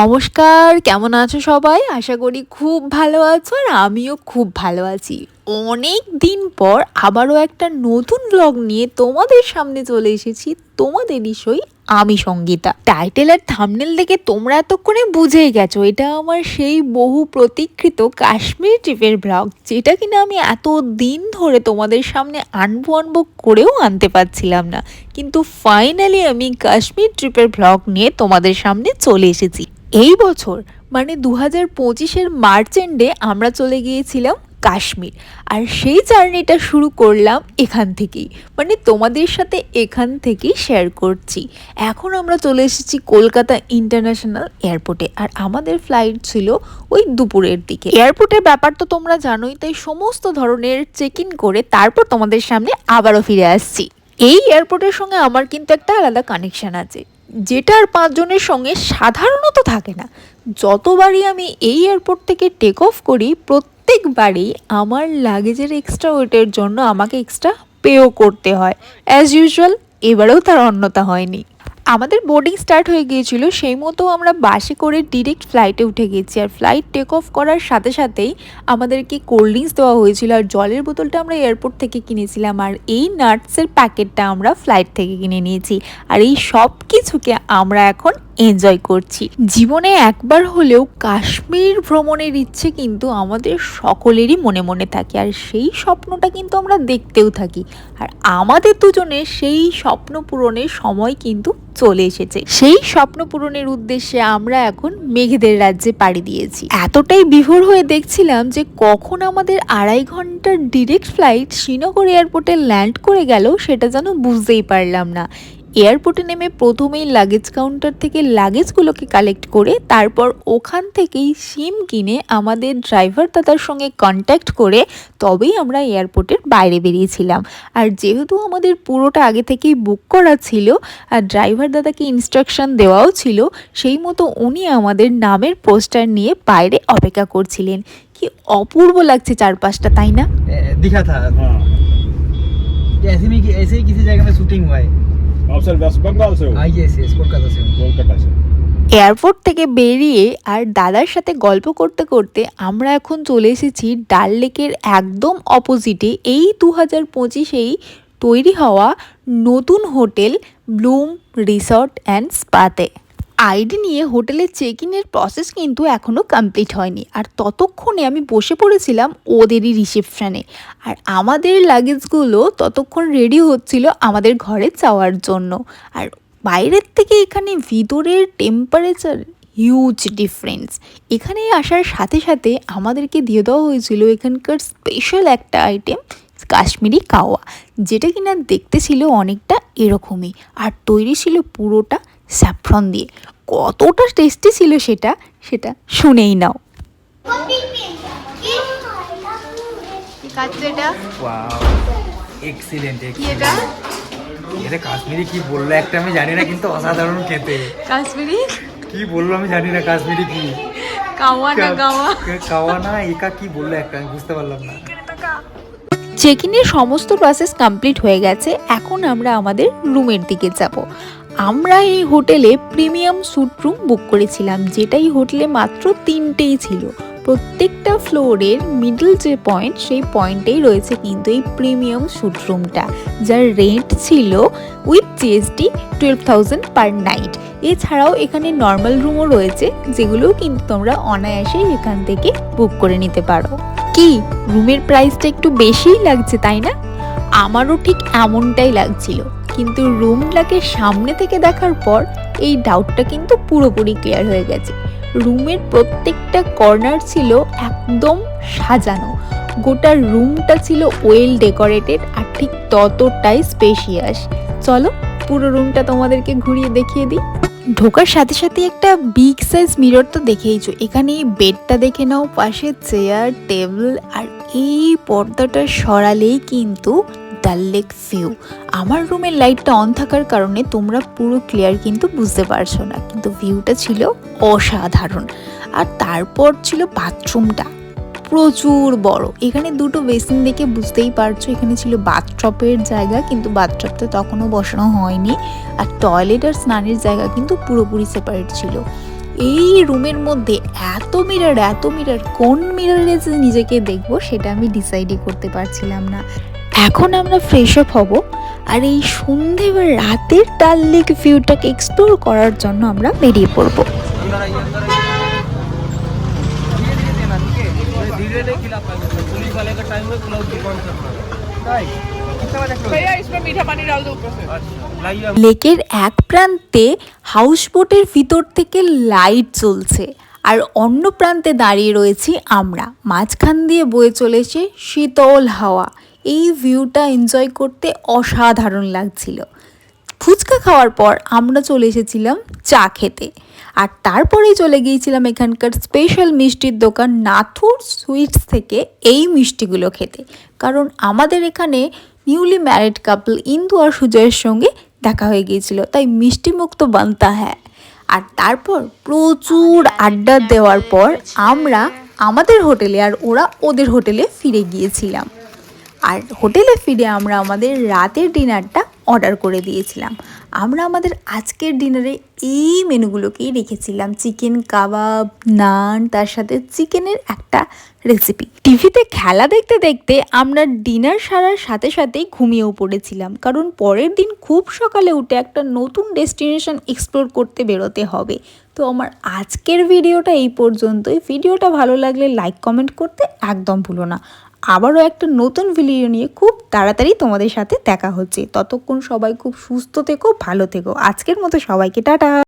নমস্কার, কেমন আছো সবাই? আশা করি খুব ভালো আছো আর আমিও খুব ভালো আছি। অনেক দিন পর আবারও একটা নতুন ব্লগ নিয়ে তোমাদের সামনে চলে এসেছি, তোমাদেরই সই আমি সঙ্গীতা। টাইটেল আর থামনেল দেখে তোমরা এতক্ষণে বুঝেই গেছো, এটা আমার সেই বহু প্রতীক্ষিত কাশ্মীর ট্রিপের ব্লগ যেটা কিনা আমি এত দিন ধরে তোমাদের সামনে আনব আনব করেও আনতে পারছিলাম না। কিন্তু ফাইনালি আমি কাশ্মীর ট্রিপের ব্লগ নিয়ে তোমাদের সামনে চলে এসেছি। এই বছর মানে দু হাজার পঁচিশের মার্চ এন্ডে আমরা চলে গিয়েছিলাম কাশ্মীর। আর সেই জার্নিটা শুরু করলাম এখান থেকেই। মানে তোমাদের সাথে এখান থেকেই শেয়ার করছি। এখন আমরা চলে এসেছি কলকাতা ইন্টারন্যাশনাল এয়ারপোর্টে আর আমাদের ফ্লাইট ছিল ওই দুপুরের দিকে। এয়ারপোর্টের ব্যাপার তো তোমরা জানোই, তাই সমস্ত ধরনের চেক ইন করে তারপর তোমাদের সামনে আবারও ফিরে আসছি। এই এয়ারপোর্টের সঙ্গে আমার কিন্তু একটা আলাদা কানেকশন আছে। যেটা আর পাঁচজনের সঙ্গে সাধারণত থাকে না। যতবারই আমি এই এয়ারপোর্ট থেকে টেক অফ করি, প্রত্যেকবারই আমার লাগেজের এক্সট্রা ওয়েটের জন্য আমাকে এক্সট্রা পেও করতে হয়। অ্যাজ ইউজুয়াল এবারেও তার অন্যতা হয়নি। আমাদের বোর্ডিং স্টার্ট হয়ে গিয়েছিল, সেই মতো আমরা বাসে করে ডিরেক্ট ফ্লাইটে উঠে গেছি। আর ফ্লাইট টেক অফ করার সাথে সাথেই আমাদেরকে কোল্ড ড্রিঙ্কস দেওয়া হয়েছিল। আর জলের বোতলটা আমরা এয়ারপোর্ট থেকে কিনেছিলাম। আর এই নাটসের প্যাকেটটা আমরা ফ্লাইট থেকে কিনে নিয়েছি। আর এই সব কিছুকে আমরা এখন এনজয় করছি। জীবনে একবার হলেও কাশ্মীর ভ্রমণের ইচ্ছে কিন্তু আমাদের সকলেরই মনে মনে থাকে। আর সেই স্বপ্নটা কিন্তু আমরা দেখতেও থাকি। আর আমাদের দুজনের সেই স্বপ্ন পূরণের সময় কিন্তু চলে এসেছে। সেই স্বপ্ন পূরণের উদ্দেশ্যে আমরা এখন মেঘেদের রাজ্যে পাড়ি দিয়েছি। এতটাই বিভোর হয়ে দেখছিলাম যে কখন আমাদের আড়াই ঘণ্টার ডিরেক্ট ফ্লাইট শ্রীনগর এয়ারপোর্টে ল্যান্ড করে গেল সেটা যেন বুঝতেই পারলাম না। এয়ারপোর্টে নেমে প্রথমেই লাগেজ কাউন্টার থেকে লাগেজগুলোকে কালেক্ট করে তারপর ওখান থেকেই সিম কিনে আমাদের ড্রাইভার দাদার সঙ্গে কন্ট্যাক্ট করে তবেই আমরা এয়ারপোর্টের বাইরে বেরিয়েছিলাম আর যেহেতু আমাদের পুরোটা আগে থেকেই বুক করা ছিল আর ড্রাইভার দাদাকে ইনস্ট্রাকশন দেওয়াও ছিল সেই মতো উনি আমাদের নামের পোস্টার নিয়ে বাইরে অপেক্ষা করছিলেন কি অপূর্ব লাগছে চারপাশটা তাই না ए, दिखा था हाँ कि ऐसे में कि- ऐसे ही किसी जगह में शूटिंग हुआ है এয়ারপোর্ট থেকে বেরিয়ে আর দাদার সাথে গল্প করতে করতে আমরা এখন চলে এসেছি ডাল লেকের একদম অপোজিটে। এই দু হাজার পঁচিশেই তৈরি হওয়া নতুন হোটেল ব্লুম রিসর্ট অ্যান্ড স্পাতে। আইডি নিয়ে হোটেলে চেক ইনের প্রসেস কিন্তু এখনও কমপ্লিট হয়নি। আর ততক্ষণে আমি বসে পড়েছিলাম ওদেরই রিসেপশনে আর আমাদের লাগেজগুলো ততক্ষণ রেডি হচ্ছিল আমাদের ঘরে যাওয়ার জন্য। আর বাইরের থেকে এখানে ভিতরের টেম্পারেচার হিউজ ডিফারেন্স এখানে আসার সাথে সাথে আমাদেরকে দিয়ে দেওয়া হয়েছিল এখানকার স্পেশাল একটা আইটেম কাশ্মীরি কাওয়া। যেটা কিনা দেখতে ছিল অনেকটা এরকমই। আর তৈরি ছিল পুরোটা স্যাফ্রন দিয়ে। কতটা টেস্টি ছিল সেটা সেটা শুনেই নাও। এটা। কাশ্মীরি কি বলল একটা আমি জানি না কিন্তু অসাধারণ খেতে। কাশ্মীরি? কি বলল আমি জানি না কাশ্মীরি কি। কাওয়া খাওয়া না একা কি বলল একটা আমি বুঝতে পারলাম না। চেক ইনের সমস্ত প্রসেস কমপ্লিট হয়ে গেছে এখন আমরা আমাদের রুমের দিকে যাব। আমরা এই হোটেলে প্রিমিয়াম স্যুট রুম বুক করেছিলাম, যেটাই হোটেলে মাত্র তিনটেই ছিল। প্রত্যেকটা ফ্লোরের মিডল যে পয়েন্ট, সেই পয়েন্টেই রয়েছে কিন্তু এই প্রিমিয়াম স্যুট রুমটা, যার রেন্ট ছিল with GST twelve thousand per night এছাড়াও এখানে নর্মাল রুমও রয়েছে যেগুলোও কিন্তু তোমরা অনায়াসে এখান থেকে বুক করে নিতে পারো। কি? রুমের প্রাইসটা একটু বেশিই লাগছে, তাই না? আমারও ঠিক এমনটাই লাগছিল। কিন্তু রুমটাকে সামনে থেকে দেখার পর এই ডাউটটা কিন্তু পুরোপুরি ক্লিয়ার হয়ে গেছে। রুমের প্রত্যেকটা কর্নার ছিল একদম সাজানো। গোটা রুমটা ছিল ওয়েল ডেকোরেটেড আর ঠিক ততটাই স্পেশিয়াস চলো, পুরো রুমটা তোমাদেরকে ঘুরিয়ে দেখিয়ে দিই। ঢোকার সাথে সাথে একটা বিগ সাইজ মিরর তো দেখেইছো। এখানে বেডটা দেখে নাও, পাশে চেয়ার টেবিল আর এই পর্দাটা সরালেই কিন্তু ডাল লেক ভিউ আমার রুমের লাইটটা অন থাকার কারণে তোমরা পুরো ক্লিয়ার কিন্তু বুঝতে পারছ না। কিন্তু ভিউটা ছিল অসাধারণ। আর তারপর ছিল বাথরুমটা। প্রচুর বড়। এখানে দুটো বেসিন দেখে বুঝতেই পারছ, এখানে ছিল বাথটপের জায়গা, কিন্তু বাথটপটা তখনও বসানো হয়নি। আর টয়লেট আর স্নানের জায়গা কিন্তু পুরোপুরি সেপারেট ছিল। এই রুমের মধ্যে এত মিরার এত মিরার কোন মিরারে যে নিজেকে দেখব, সেটা আমি ডিসাইডই করতে পারছিলাম না। এখন আমরা ফ্রেশ আপ হব আর এই সন্ধে বা রাতের ডাল লেক ভিউটাকে এক্সপ্লোর করার জন্য আমরা বেরিয়ে পড়ব। আচ্ছা। লেকের এক প্রান্তে হাউস বোটের ভিতর থেকে লাইট চলছে আর অন্য প্রান্তে দাঁড়িয়ে রয়েছি আমরা। মাঝখান দিয়ে বয়ে চলেছে শীতল হাওয়া। এই ভিউটা এনজয় করতে অসাধারণ লাগছিল। ফুচকা খাওয়ার পর আমরা চলে এসেছিলাম চা খেতে। আর তারপরেই চলে গিয়েছিলাম এখানকার স্পেশাল মিষ্টির দোকান নাথুর সুইটস থেকে এই মিষ্টিগুলো খেতে। কারণ আমাদের এখানে নিউলি ম্যারিড কাপল ইন্দু আর সুজয়ের সঙ্গে দেখা হয়ে গিয়েছিল। তাই মিষ্টি মুক্ত বানতা হ্যাঁ। আর তারপর প্রচুর আড্ডা দেওয়ার পর আমরা আমাদের হোটেলে আর ওরা ওদের হোটেলে ফিরে গিয়েছিলাম। আর হোটেলে ফিরে আমরা আমাদের রাতের ডিনারটা অর্ডার করে দিয়েছিলাম। আমরা আমাদের আজকের ডিনারে এই মেনুগুলোকেই রেখেছিলাম। চিকেন কাবাব নান তার সাথে চিকেনের একটা রেসিপি টিভিতে খেলা দেখতে দেখতে আমরা ডিনার সারার সাথে সাথেই ঘুমিয়েও পড়েছিলাম। কারণ পরের দিন খুব সকালে উঠে একটা নতুন ডেস্টিনেশন এক্সপ্লোর করতে বেরোতে হবে। তো আমার আজকের ভিডিওটা এই পর্যন্তই। ভিডিওটা ভালো লাগলে লাইক কমেন্ট করতে একদম ভুলো না। আবারও একটা নতুন ভিডিও নিয়ে খুব তাড়াতাড়ি তোমাদের সাথে দেখা হচ্ছে। ততক্ষণ সবাই খুব সুস্থ থেকো, ভালো থেকো। আজকের মতো সবাইকে টাটা।